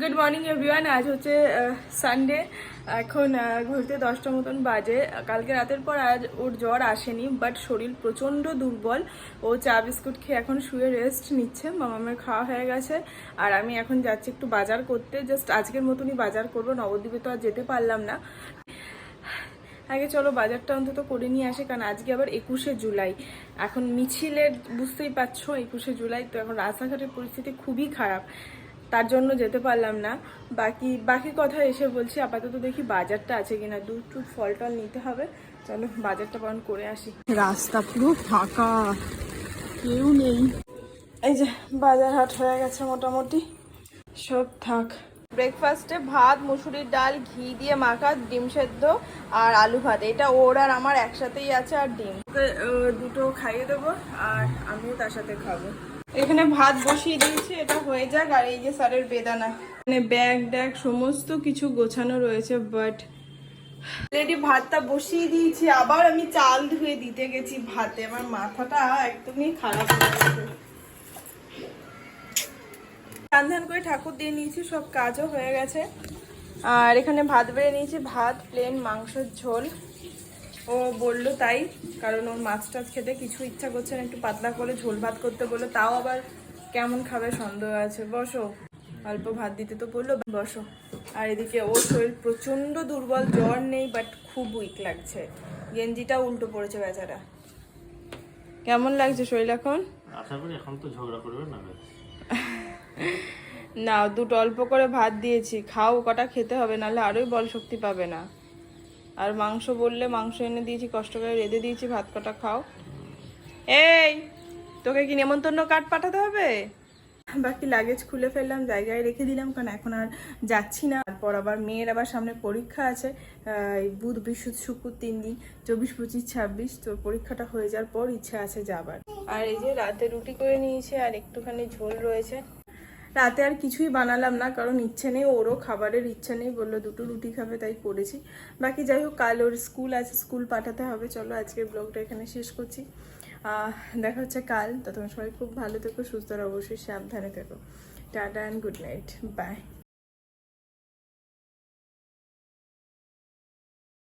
Good morning everyone আজ হচ্ছে Sunday এখন ঘুরতে দশটা মতন বাজে। কালকে রাতের পর আজ ওর জ্বর আসেনি বাট শরীর প্রচণ্ড দুর্বল। ও চা বিস্কুট খেয়ে এখন শুয়ে রেস্ট নিচ্ছে। মামামের খাওয়া হয়ে গেছে। আর আমি এখন যাচ্ছি একটু বাজার করতে। জাস্ট আজকের মতনই বাজার করব। নবদ্বীপে তো আর যেতে পারলাম না। আগে চলো, বাজারটা অন্তত করে নিয়ে আসে। কারণ আজকে আবার একুশে জুলাই। এখন মিছিলের, বুঝতেই পারছ, একুশে জুলাই। তো এখন রাস্তাঘাটের পরিস্থিতি খুবই খারাপ। তার জন্য যেতে পারলাম না। বাকি বাকি কথা এসে বলছি আপাতত দেখি বাজারটা আছে কিনা। দুধ টুধ ফল টল নিতে হবে। চলো বাজারটা বরং করে আসি। রাস্তা পুরো ফাঁকা। কেউ নেই। এই যে বাজার হাট হয়ে গেছে মোটামুটি। সব থাক। ব্রেকফাস্টে ভাত মুসুরির ডাল ঘি দিয়ে মাখা ডিম সেদ্ধ আর আলু ভাত। এটা ওর আর আমার একসাথেই আছে আর ডিম। দুটো খাইয়ে দেবো আর আমিও তার সাথে খাব। এখানে ভাত বসিয়ে দিয়েছি, এটা হয়ে যাক। আর এই যে স্যারের বেদানা। মানে ব্যাগ ড্যাগ সমস্ত কিছু গোছানো রয়েছে বাট রেডি ভাতটা বসিয়ে দিয়েছি। আবার আমি চাল ধুয়ে দিতে গেছি ভাতে। আমার মাথাটা একদমই খারাপ হয়ে গেছে। রান্ধান করে ঠাকুর দিয়ে নিয়েছি, সব কাজও হয়ে গেছে। আর এখানে ভাত বেড়ে নিয়েছি। ভাত প্লেন মাংসের ঝোল। ও বলল তাই কারণ ওর মাছ টাছ খেতে কিছু ইচ্ছা করছে না একটু পাতলা করে ঝোল ভাত করতে বলল তাও আবার কেমন খাবে সন্দেহ আছে। বসো। অল্প ভাত দিতে তো বলল বসো। আর এদিকে ওর শরীর প্রচণ্ড দুর্বল জ্বর নেই বাট খুব উইক লাগছে। গেঞ্জিটা উল্টো পড়েছে বেচারা। কেমন লাগছে শরীর এখন? আশা করি এখন তো ঝগড়া করবে না না দুটো অল্প করে ভাত দিয়েছি খাও কটা খেতে হবে নাহলে আরোই বল শক্তি পাবে না। আর মাংস বললে মাংস এনে দিয়েছি, কষ্ট করে রেঁধে দিয়েছি, ভাত কটা খাও। এই, তোকে কি নেমন্তন্ন কার্ড পাঠাতে হবে? বাকি লাগেজ খুলে ফেললাম, জায়গায় রেখে দিলাম, কারণ এখন আর যাচ্ছি না। তারপর আবার মেয়ের আবার সামনে পরীক্ষা আছে বুধ, বৃহস্পতি, শুক্র তিন দিন, চব্বিশ, পঁচিশ, ছাব্বিশ, তো পরীক্ষাটা হয়ে যাওয়ার পর ইচ্ছা আছে যাবার। আর এই যে রাতে রুটি করে নিয়েছে, আর একটুখানি ঝোল রয়েছে। রাতে আর কিছুই বানালাম না, কারণ ইচ্ছে নেই, ওরও খাবারের ইচ্ছে নেই, বলল দুটো রুটি খাবে, তাই করেছি। বাকি যাই হোক, কাল ওর স্কুল আছে, স্কুল পাঠাতে হবে, চলো আজকের ব্লগটা এখানে শেষ করছি। দেখা হচ্ছে কাল, তো তোমার সবাই খুব ভালো থেকো, সুস্থ অবশ্যই সাবধানে থেকো। Tata and good night bye